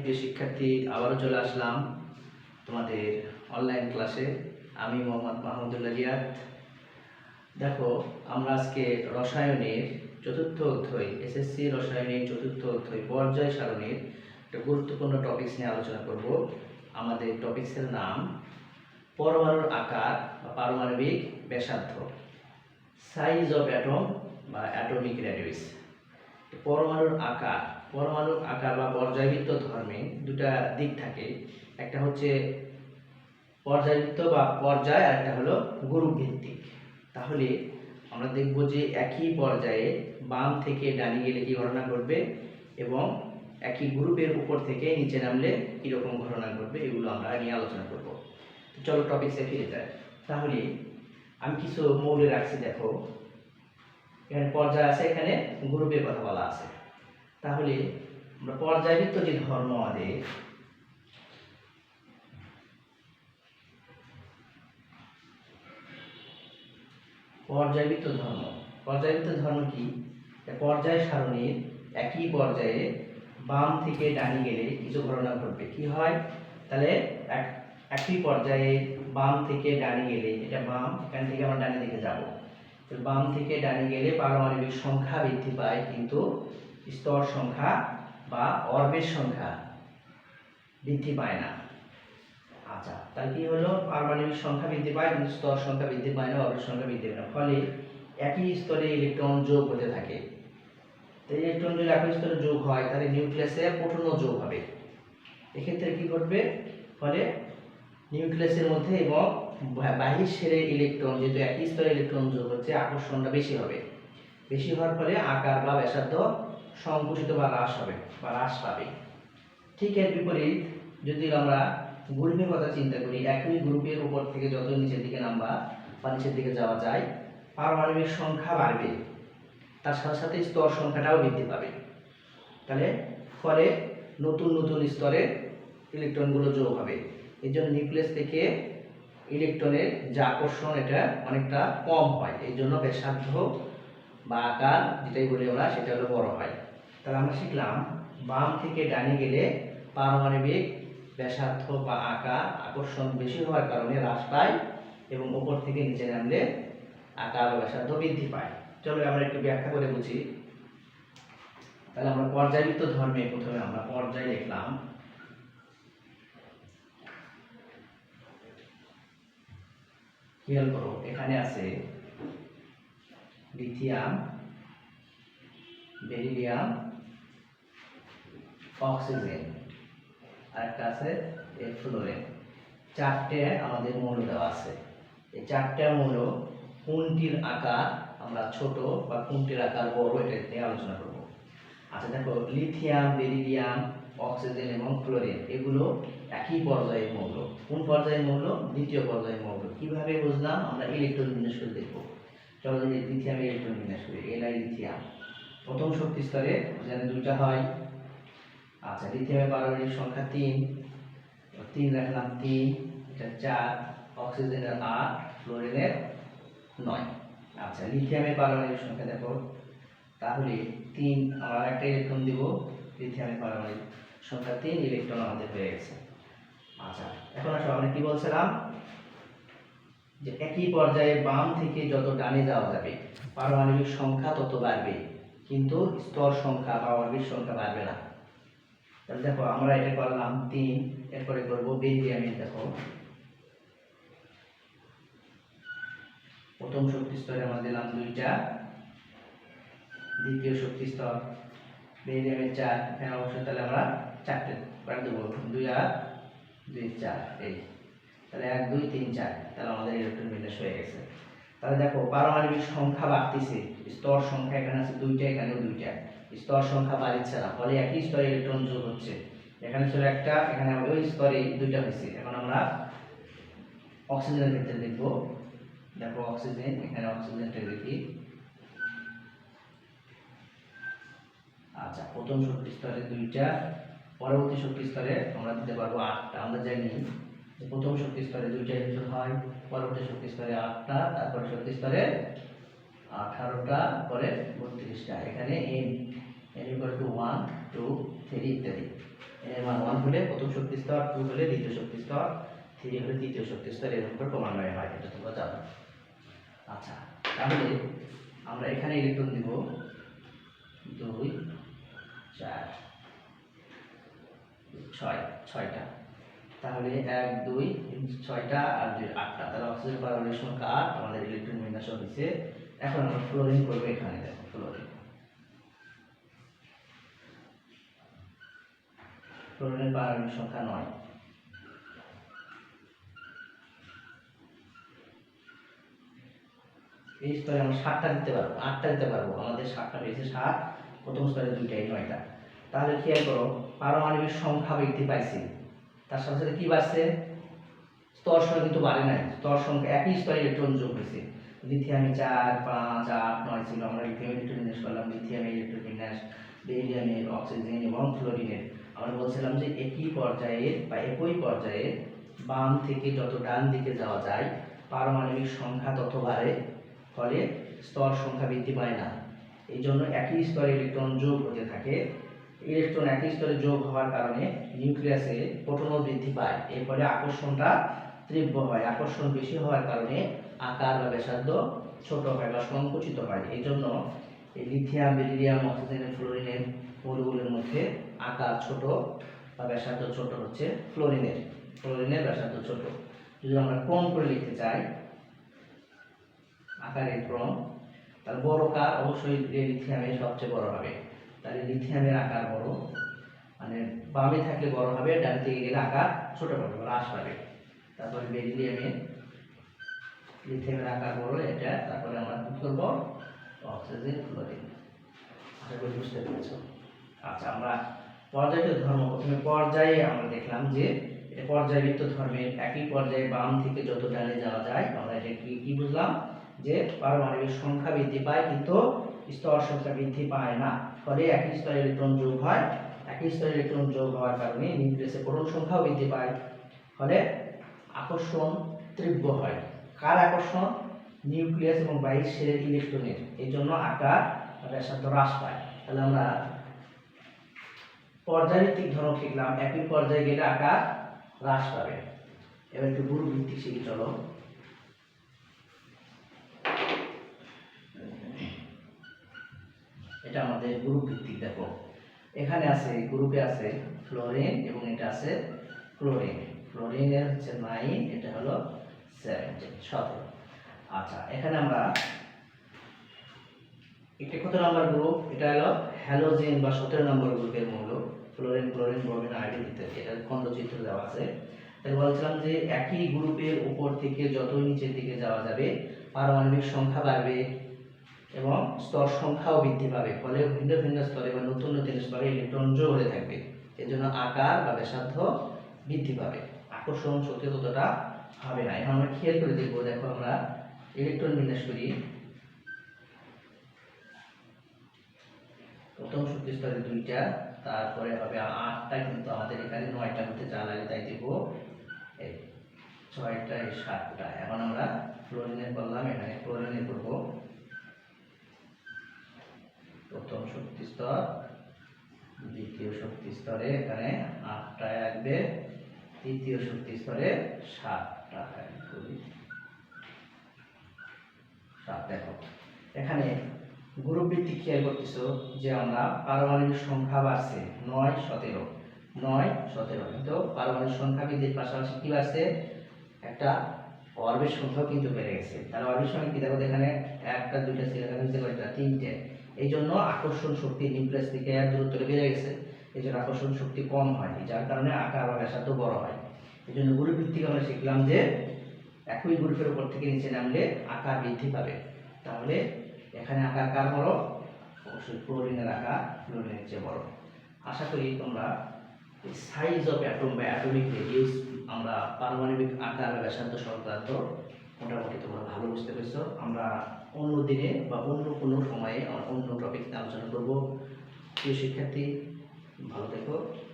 প্রিয় শিক্ষার্থী আবারও চলে আসলাম তোমাদের অনলাইন ক্লাসে আমি মোহাম্মদ মাহমুদুল্লাহ রিয়াদ দেখো, আমরা আজকে রসায়নের চতুর্থ অধ্যায় এসএসসি রসায়নের চতুর্থ অধ্যায়, পর্যায় সারণীর একটা গুরুত্বপূর্ণ টপিকস নিয়ে আলোচনা করব। আমাদের টপিক্সের নাম পরমাণুর আকার বা পারমাণবিক ব্যাসার্ধ সাইজ অফ অ্যাটম বা অ্যাটমিক রেডিউস পরমাণুর আকার পরমাণুর আকার বা পর্যায়বৃত্ত ধর্মে দুটা দিক থাকে। একটা হচ্ছে পর্যায়বৃত্ত বা পর্যায়, আর একটা হলো গ্রুপ ভিত্তিক তাহলে আমরা দেখব যে একই পর্যায়ে বাম থেকে ডানি গেলে কি ঘটনা ঘটবে এবং একই গ্রুপের উপর থেকে নিচে নামলে কীরকম ঘটনা ঘটবে, এগুলো আমরা নিয়ে আলোচনা করব। চলো টপিক্সে ফিরে যাই। তাহলে আমি কিছু মৌলে রাখছি দেখো। এখানে পর্যায় আছে, এখানে গ্রুপের কথা বলা আছে। তাহলে আমরা পর্যায়বৃত্ত যে ধর্ম আমাদের, পর্যায়বৃত্ত ধর্ম। পর্যায়বৃত্ত ধর্ম কি? পর্যায় সারণীর একই পর্যায়ে বাম থেকে ডানি গেলে কিছু ঘটনা ঘটবে। কি হয়? তাহলে এক, একই পর্যায়ে বাম থেকে ডানি গেলে, এটা বাম, এখান থেকে আমরা ডানি দিকে যাব। বাম থেকে ডানি গেলে পারমাণবিক সংখ্যা বৃদ্ধি পায়, কিন্তু স্তর সংখ্যা বা অর্বের সংখ্যা বৃদ্ধি পায় না। আচ্ছা তাহলে কি হলো? পারমাণবিক সংখ্যা বৃদ্ধি পায়, কিন্তু স্তর সংখ্যা বৃদ্ধি পায় না, অর্বের সংখ্যা বৃদ্ধি পায় না। ফলে একই স্তরে ইলেকট্রন যোগ হতে থাকে। তো ইলেকট্রন যদি একই স্তরে যোগ হয়, তাহলে নিউক্লিয়াসে প্রোটনও যোগ হবে। এক্ষেত্রে কি ঘটবে? ফলে নিউক্লিয়াসের মধ্যে এবং বাহির সেরে ইলেকট্রন, যেহেতু একই স্তরে ইলেকট্রন যোগ হচ্ছে, আকর্ষণটা বেশি হবে। বেশি হওয়ার ফলে আকার বা ব্যাসার্ধ সংকুচিত বা হ্রাস হবে, বা হ্রাস পাবে। ঠিক এর বিপরীত, যদি আমরা গ্রুপের কথা চিন্তা করি, একই গ্রুপের উপর থেকে যত নিচের দিকে নামবা বা নিচের দিকে যাওয়া যায়, পারমাণবিক সংখ্যা বাড়বে। তার সাথে সাথে স্তর সংখ্যাটাও বৃদ্ধি পাবে। তাহলে ফলে নতুন নতুন স্তরে ইলেকট্রনগুলো যোগ হবে। এই জন্য নিউক্লিয়াস থেকে ইলেকট্রনের যে আকর্ষণ, এটা অনেকটা কম হয়। এই জন্য ব্যাসার্ধ বা আকার যেটাই বলি আমরা, সেটা হলো বড় হয় তাহলে আমরা শিখলাম, বাম থেকে ডানে গেলে পারমাণবিক ব্যাসার্ধ বা আকার আকর্ষণ বেশি হওয়ার কারণে হ্রাস পায় এবং উপর থেকে নিচে নামলে আকার ও ব্যাসার্ধ বৃদ্ধি পায়। চলো আমরা একটু ব্যাখ্যা করে বুঝি। তাহলে আমরা পর্যায়বৃত্ত ধর্মে প্রথমে আমরা পর্যায় লিখলাম। খেয়াল করো, এখানে আছে লিথিয়াম, বেরিলিয়াম, অক্সিজেন, আর একটা আছে ফ্লোরিন চারটে আমাদের মৌল দেওয়া আছে। এই চারটে মৌল কোনটির আকার আমরা ছোট বা কোনটির আকার বড় এটা নিয়ে আলোচনা করব। আচ্ছা দেখো, লিথিয়াম, বেরিলিয়াম, অক্সিজেন এবং ফ্লোরিন, এগুলো একই পর্যায়ের মৌল। কোন পর্যায়ের মৌল? দ্বিতীয় পর্যায়ের মৌল। কীভাবে বুঝলাম? আমরা ইলেকট্রন বিন্যাস করে দেখব। চলো যদি লিথিয়াম ইলেকট্রন বিন্যাস করি এলআই লিথিয়াম প্রথম শক্তি স্তরে যেন দুইটা হয়। আচ্ছা লিথিয়ামের পারমাণবিক সংখ্যা তিন। তিন রাখলাম, তিন। এটা চার। অক্সিজেনের আট ফ্লোরিনের নয়। আচ্ছা লিথিয়ামের পারমাণবিক সংখ্যা, দেখো। তাহলে তিন আমরা একটা ইলেকট্রন দিব। লিথিয়ামের পারমাণবিক সংখ্যা তিন ইলেকট্রন আমাদের হয়ে গেছে। আচ্ছা এখন আসো, আমরা কি বলছিলাম? যে একই পর্যায়ে বাম থেকে যত ডানে যাওয়া যাবে, পারমাণবিক সংখ্যা তত বাড়বে, কিন্তু স্তর সংখ্যা অর্বিক সংখ্যা বাড়বে না। তাহলে দেখো, আমরা এটা করলাম তিন, এরপরে করব বেরিলিয়ামের দেখো। প্রথম শক্তি স্তরে আমরা দিলাম দুইটা, দ্বিতীয় শক্তি স্তর বেরিলিয়ামের চার, এখানে অবশ্যই তাহলে আমরা চারটে দেবো। দুই আর, দুই চার, এই। তাহলে এক, দুই, তিন, চার, তাহলে আমাদের ইলেকট্রন বিন্যাস হয়ে গেছে। তাহলে দেখো, পারমাণবিক সংখ্যা বাড়তেছে, স্তর সংখ্যা এখানে আছে দুইটা, এখানেও দুইটা। স্তর সংখ্যা বাড়ছে না, ফলে একই স্তরে ইলেকট্রন যোগ হচ্ছে। এখানে ছিল একটা, এখানে ওই স্তরে দুইটা হয়েছে। এখন আমরা অক্সিজেনের ক্ষেত্রে দেখব। দেখো অক্সিজেন এখানে অক্সিজেনটা দেখি। আচ্ছা প্রথম শক্তি স্তরে দুইটা, পরবর্তী শক্তি স্তরে আমরা দিতে পারব আটটা। আমরা জানি প্রথম শক্তি স্তরে দুইটা ইলেকট্রন হয়, পরবর্তী শক্তি স্তরে আটটা, তারপরে শক্তি স্তরে আঠারোটা, পরে বত্রিশটা। এখানে N N equal to one two three ইত্যাদি। এর মান ওয়ান হলে প্রথম শক্তি স্তর টু হলে দ্বিতীয় শক্তি স্তর থ্রি হলে তৃতীয় শক্তি স্তর, এরকম করে ক্রমান্বয়ে হয়, এটা তোমরা জানো। আচ্ছা তাহলে আমরা এখানে ইলেকট্রন দিব দুই, চার, ছয়, ছয়টা। তাহলে এক, দুই ছয়টা আর দুই, আটটা। তাহলে অক্সিজেন পারমাণবিক সংখ্যা আট, আমাদের ইলেকট্রন বিন্যাস হয়েছে এখন আমরা ফ্লোরিন করব এখানে, দেখো ফ্লোরিন ফ্লোরিনের পারমাণবিক সংখ্যা নয়। এই স্তরে আমরা সাতটা দিতে পারব, আটটা দিতে পারব। আমাদের সাতটা পেয়েছে সাত, প্রথম স্তরে দুইটাই নয়টা। তাহলে খেয়াল করো, পারমাণবিক সংখ্যা বৃদ্ধি পাইছে। তার সাথে সাথে কি বাড়ছে? স্তর সংখ্যা কিন্তু বাড়ে নাই। স্তর সংখ্যা একই স্তরে ইলেকট্রন যোগ হয়েছে। লিথিয়ামে চার, পাঁচ, আট, নয় ছিল। আমরা লিথিয়াম ইলেকট্রন বিন্যাস করলাম। লিথিয়ামে ইলেকট্রন বিন্যাস বেরিয়ামের অক্সিজেন এবং ফ্লোরিনের আমরা বলছিলাম যে একই পর্যায়ে বা একই পর্যায়ে বাম থেকে যত ডান দিকে যাওয়া যায়, পারমাণবিক সংখ্যা তত বাড়ে, ফলে স্তর সংখ্যা বৃদ্ধি পায় না। এই জন্য একই স্তরে ইলেকট্রন যোগ হতে থাকে। ইলেকট্রন একই স্তরে যোগ হওয়ার কারণে নিউক্লিয়াসে প্রোটনও বৃদ্ধি পায়। এর ফলে আকর্ষণটা তীব্র হয়। আকর্ষণ বেশি হওয়ার কারণে আকার বা ব্যাসার্ধ ছোট হয় বা সংকুচিত হয়। এই জন্য লিথিয়াম, বেরিলিয়াম, অক্সিজেন, ফ্লোরিনের মৌলগুলোর মধ্যে আকার ছোট বা ব্যাসার্ধ ছোট হচ্ছে ফ্লোরিনের। ফ্লোরিনের ব্যাসার্ধ ছোট। যদি আমরা ক্রম করে লিখতে চাই, আকারের ক্রম, তাহলে বড় কার অবশ্যই লিথিয়ামের সবচেয়ে বড় হবে। তাহলে লিথিয়ামের আকার বড়। মানে বামে থাকলে বড় হবে, ডান দিকে গেলে আকার ছোট হবে বা হ্রাস পাবে। তারপরে বেরিলিয়ামের লিথিয়ামের আকার বড়, এটা তারপরে আমরা কি করব? অক্সিজেন ফ্লোরিন আশা করি বুঝতে পেরেছ। আচ্ছা আমরা পর্যায়িত ধর্ম, প্রথমে পর্যায়ে আমরা দেখলাম যে এটা পর্যায়বৃত্ত ধর্মের একই পর্যায়ে বাম থেকে যত ডানে যাওয়া যায়, আমরা এটা কি কি বুঝলাম? যে পারমাণবিক সংখ্যা বৃদ্ধি পায় কিন্তু স্তর সংখ্যা বৃদ্ধি পায় না। ফলে একই স্তরে ইলেকট্রন যোগ হয়, একই স্তরে ইলেকট্রন যোগ হওয়ার কারণে নিউক্লিয়াসে প্রোটন সংখ্যাও বৃদ্ধি পায়, ফলে আকর্ষণ তীব্র হয়। কার আকর্ষণ? নিউক্লিয়াস এবং বাইশের ইলেকট্রনের এই জন্য আকার ব্যাসার্ধ হ্রাস পায়। তাহলে আমরা পর্যায়ভিত্তিক ধর্ম শিখলাম। একই পর্যায়ে গেলে আকার হ্রাস পাবে। এবার একটু গুরু ভিত্তিক শিখি, চলো। এটা আমাদের গ্রুপ ভিত্তিক, দেখো। এখানে আছে গ্রুপে আছে ফ্লোরিন এবং এটা আছে ক্লোরিন ফ্লোরিনের হচ্ছে নাইন এটা হলো সেভেন্টিন সতেরো। আচ্ছা এখানে আমরা এটা কত নম্বর গ্রুপ এটা হলো হ্যালোজেন বা সতেরো নম্বর গ্রুপের মৌল। ফ্লোরিন ক্লোরিন ব্রোমিন আয়োডিন ইত্যাদি। এটা খণ্ডচিত্র দেওয়া আছে। তাহলে বলছিলাম যে একই গ্রুপের উপর থেকে যতই নিচের দিকে যাওয়া যাবে, পারমাণবিক সংখ্যা বাড়বে। এবং স্তর সংখ্যাও বৃদ্ধি পাবে, ফলে ভিন্ন ভিন্ন স্তরে বা নতুন নতুন স্তরে ইলেকট্রন যোগ হতে থাকবে। এর জন্য আকার বা ব্যাসার্ধ বৃদ্ধি পাবে। আকর্ষণ শক্তি ততটা হবে না। এখন আমরা খেয়াল করে দেখব, দেখো আমরা ইলেকট্রন বিন্যাস করি। প্রথম শক্তি স্তরে দুইটা, তারপরে হবে আটটা, কিন্তু আমাদের এখানে নয়টা হতে যা লাগে তাই দেব। এই ছয়টা সাতটা। এখন আমরা ফ্লোরিনের করলাম, এখানে ফ্লোরিনের করব। প্রথম শক্তি স্তর, দ্বিতীয় শক্তি স্তরে এখানে আটটা আসবে, তৃতীয় শক্তি স্তরে সাতটা সাত, দেখো। এখানে গ্রুপ ভিত্তিক খেয়াল করতেছ যে আমরা পারমাণবিক সংখ্যা বাড়ছে নয়, সতেরো। নয়, সতেরো। কিন্তু পারমাণবিক সংখ্যা বৃদ্ধির পাশাপাশি কি বাড়ছে? একটা অর্বের সংখ্যাও কিন্তু বেড়ে গেছে। তাহলে অর্বের সংখ্যা কি? দেখো এখানে একটা, দুইটা হয়েছে কয়টা তিনটে। এই জন্য আকর্ষণ শক্তি নিউক্লিয়াস থেকে এক দূরত্বে বেড়ে গেছে। এই জন্য আকর্ষণ শক্তি কম হয়। যার কারণে আকার বা ব্যাসার্ধ বড় হয়। এই জন্য গ্রুপ ভিত্তিক আমরা শিখলাম যে একই গ্রুপের উপর থেকে নিচে নামলে আকার বৃদ্ধি পাবে। তাহলে এখানে আকার কার বড়? অবশ্যই ক্লোরিনের আকার, ফ্লোরিনের চেয়ে বড়। আশা করি তোমরা সাইজ অফ অ্যাটম বা অ্যাটমিক রেডিয়াস আমরা পারমাণবিক আকার বা ব্যাসার্ধ সংক্রান্ত মোটামুটি তোমরা ভালো বুঝতে পেরেছ। আমরা অন্য দিনে বা অন্য কোনো সময়ে অন্য টপিক আলোচনা করব। প্রিয় শিক্ষার্থী ভালো থেকো।